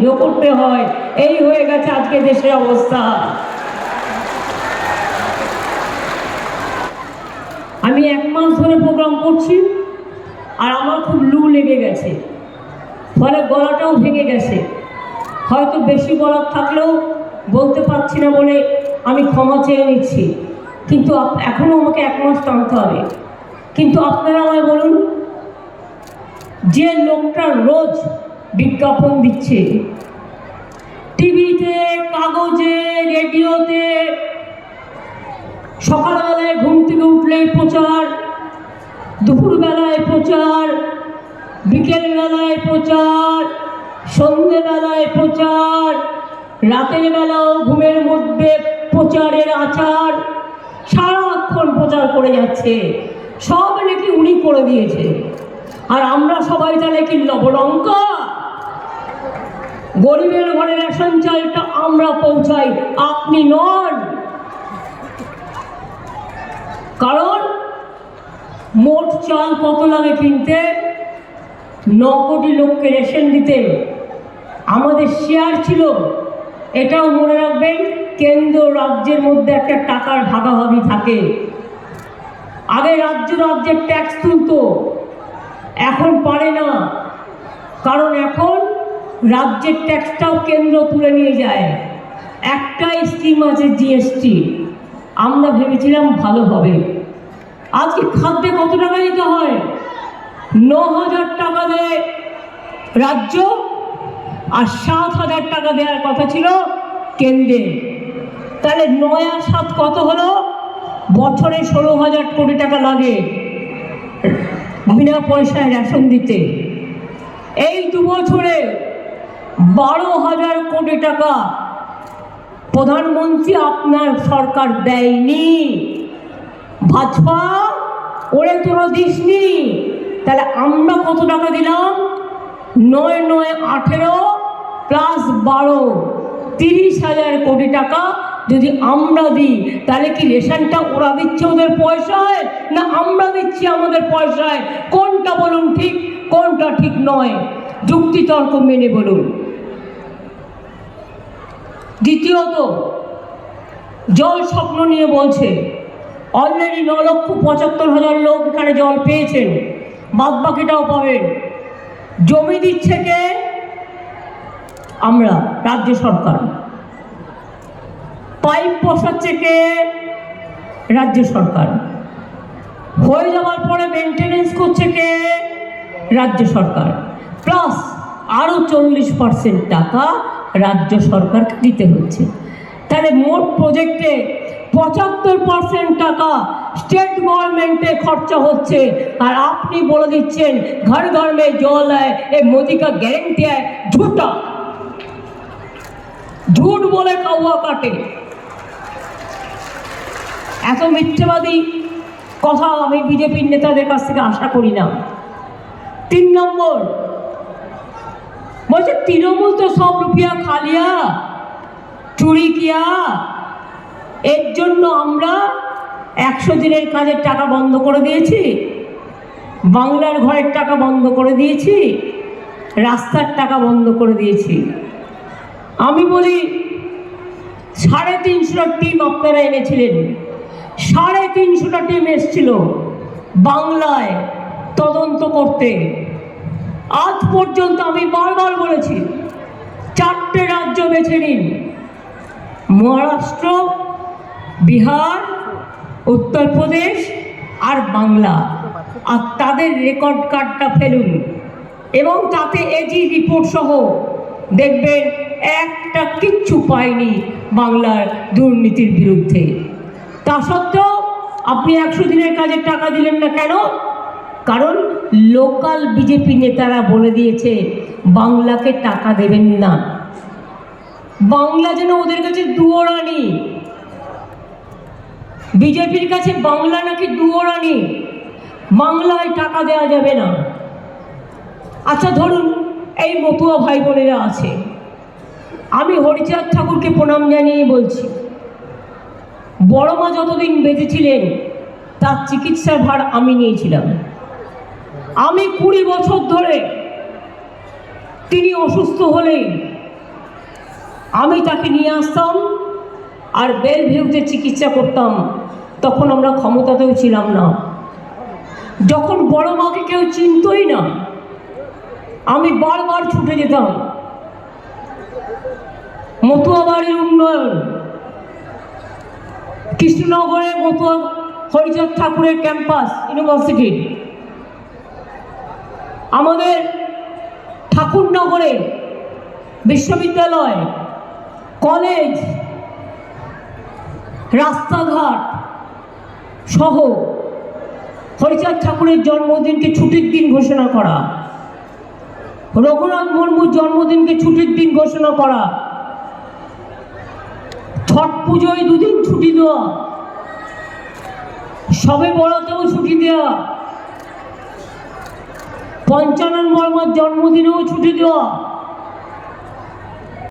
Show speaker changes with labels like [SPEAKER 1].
[SPEAKER 1] পুজো করতে হয়। এই হয়ে গেছে আজকে দেশের অবস্থা। আমি এক মাস ধরে প্রোগ্রাম করছি, আর আমার খুব লু লেগে গেছে। ফলে গলাটাও ভেঙে গেছে। হয়তো বেশি বলার থাকলেও বলতে পারছি না বলে আমি ক্ষমা চেয়ে নিচ্ছি। কিন্তু এখনও আমাকে এক মাস টানতে হবে। কিন্তু আপনারা আমায় বলুন, যে লোকটা রোজ বিজ্ঞাপন দিচ্ছে। টিভিতে, কাগজে, রেডিওতে সকালবেলায় ঘুম থেকে উঠলেই প্রচার, দুপুরবেলায় প্রচার, বিকেলবেলায় প্রচার, সন্ধেবেলায় প্রচার, রাতের বেলাও ঘুমের মধ্যে প্রচারের আচার, সারাক্ষণ প্রচার করে যাচ্ছে। সব নাকি উনি করে দিয়েছে। আর আমরা সবাই তাহলে কি লবলঙ্কা? গরিবের ঘরে রেশন চালটা আমরা পৌঁছাই, আপনি নন। কারণ মোট চাল কত লাগে কিনতে? ন কোটি লোককে রেশন দিতে। আমাদের শেয়ার ছিল, এটাও মনে রাখবেন, কেন্দ্র রাজ্যের মধ্যে একটা টাকার ভাগাভাগি থাকে। আগে রাজ্য রাজ্যের ট্যাক্স তুলতো, এখন পারে না। কারণ এখন রাজ্যের ট্যাক্সটাও কেন্দ্র তুলে নিয়ে যায়। একটাই স্কিম আছে জিএসটি আমরা ভেবেছিলাম ভালো হবে। আজকে খাদ্যে কত টাকা দিতে হয়? ন হাজার টাকা দেয় রাজ্য আর সাত হাজার টাকা দেওয়ার কথা ছিল কেন্দ্রে। তাহলে নয় আর সাত কত হলো? বছরে ষোলো হাজার কোটি টাকা লাগে বিনা পয়সায় রেশন দিতে। এই দু বছরে বারো হাজার কোটি টাকা প্রধানমন্ত্রী আপনার সরকার দেয়নি। ভাজপা, ওরে তোরা দিসনি। তাহলে আমরা কত টাকা দিলাম? নয় নয়, আঠেরো, প্লাস বারো, তিরিশ হাজার কোটি টাকা যদি আমরা দিই, তাহলে কি রেশনটা ওরা দিচ্ছে ওদের পয়সায়? না আমরা দিচ্ছি আমাদের পয়সায়? কোনটা বলুন ঠিক, কোনটা ঠিক নয়? যুক্তিতর্ক মেনে বলুন। দ্বিতীয়ত, জল স্বপ্ন নিয়ে বলছে অলরেডি ন লক্ষ পঁচাত্তর হাজার লোক এখানে জল পেয়েছেন বাদ বাকিটাও পাবেন। জমি দিচ্ছে কে? আমরা, রাজ্য সরকার। পাইপ বসাচ্ছে কে? রাজ্য সরকার। হয়ে যাওয়ার পরে মেনটেনেন্স করছে কে? রাজ্য সরকার। প্লাস আরও চল্লিশ পার্সেন্ট টাকা রাজ্য সরকারকে দিতে হচ্ছে। তাহলে মোট প্রজেক্টে পঁচাত্তর পার্সেন্ট টাকা স্টেট গভর্নমেন্টে খরচা হচ্ছে। আর আপনি বলে দিচ্ছেন, ঘর ঘর জল है এ মোদি কা গ্যারেন্টি আয়, ঝুটা ঝুট বলে কাউয়া কাটে। এত মিথ্যেবাদী কথা আমি বিজেপির নেতাদের কাছ থেকে আশা করি না। তিন নম্বর বলছে, তৃণমূল তো সব রুপিয়া খালিয়া, চুরি কিয়া। এর জন্য আমরা একশো দিনের কাজের টাকা বন্ধ করে দিয়েছি, বাংলার ঘরের টাকা বন্ধ করে দিয়েছি, রাস্তার টাকা বন্ধ করে দিয়েছি। আমি বলি, সাড়ে তিনশোটা টিম আপনারা এনেছিলেন, সাড়ে তিনশোটা টিম এসছিল বাংলায় তদন্ত করতে। আজ পর্যন্ত আমি বারবার বলেছি, চারটে রাজ্য বেছে নিন। মহারাষ্ট্র, বিহার, উত্তরপ্রদেশ আর বাংলা। আর তাদের রেকর্ড কার্ডটা ফেলুন। এবং তাতে এজি রিপোর্ট সহ দেখবেন একটা কিচ্ছু পায়নি বাংলার দুর্নীতির বিরুদ্ধে। তা সত্ত্বেও আপনি একশো দিনের কাজের টাকা দিলেন না কেন? কারণ লোকাল বিজেপি নেতারা বলে দিয়েছে, বাংলাকে টাকা দেবেন না। বাংলা যেন ওদের কাছে দুয়োরানি বিজেপির কাছে বাংলা নাকি দুয়োরানি বাংলায় টাকা দেওয়া যাবে না। আচ্ছা ধরুন এই মতুয়া ভাই বোনেরা আছে। আমি হরিচাঁদ ঠাকুরকে প্রণাম জানিয়ে বলছি। বড় মা যতদিন বেঁচেছিলেন তার চিকিৎসার ভার আমি নিয়েছিলাম। আমি কুড়ি বছর ধরে তিনি অসুস্থ হলেই আমি তাকে নিয়ে আসতাম আর বেল ভিউতে চিকিৎসা করতাম, তখন আমরা ক্ষমতাতেও ছিলাম না। যখন বড় মাকে কেউ চিনতই না, আমি বারবার ছুটে যেতাম। মতুয়া বাড়ির উন্নয়ন কৃষ্ণনগরের মতুয়া হরিচাঁদ ঠাকুরের ক্যাম্পাস, ইউনিভার্সিটি। আমাদের ঠাকুরনগরে বিশ্ববিদ্যালয়, কলেজ, রাস্তাঘাট সহ হরিচাঁদ ঠাকুরের জন্মদিনকে ছুটির দিন ঘোষণা করা, রঘুনাথ মুর্মুর জন্মদিনকে ছুটির দিন ঘোষণা করা, ছট পুজোয় দুদিন ছুটি দেওয়া, সবে বড়তেও ছুটি দেওয়া পঞ্চানন বর্মার জন্মদিনেও ছুটি দেওয়া।